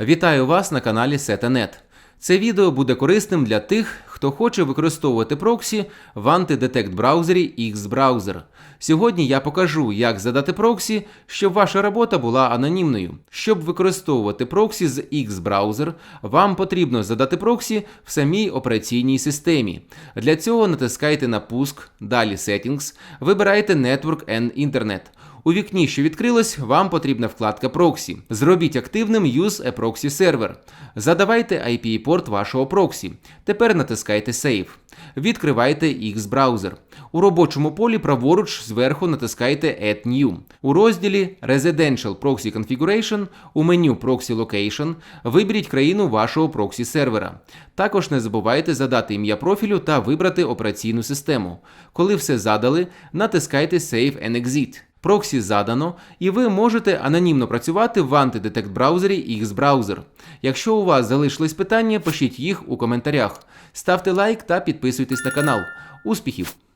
Вітаю вас на каналі SetaNet. Це відео буде корисним для тих, хто хоче використовувати проксі в антидетект браузері X-Browser. Сьогодні я покажу, як задати проксі, щоб ваша робота була анонімною. Щоб використовувати проксі з X-Browser, вам потрібно задати проксі в самій операційній системі. Для цього натискайте на пуск, далі Settings, вибирайте Network and Internet. У вікні, що відкрилось, вам потрібна вкладка Proxy. Зробіть активним Use a Proxy Server. Задавайте IP-порт вашого проксі. Тепер натискайте Save. Відкривайте X-Browser. У робочому полі праворуч зверху натискайте Add New. У розділі Residential Proxy Configuration у меню Proxy Location виберіть країну вашого проксі сервера. Також не забувайте задати ім'я профілю та вибрати операційну систему. Коли все задали, натискайте Save and Exit. Проксі задано, і ви можете анонімно працювати в антидетект браузері X-Browser. Якщо у вас залишились питання, пишіть їх у коментарях. Ставте лайк та підписуйтесь на канал. Успіхів!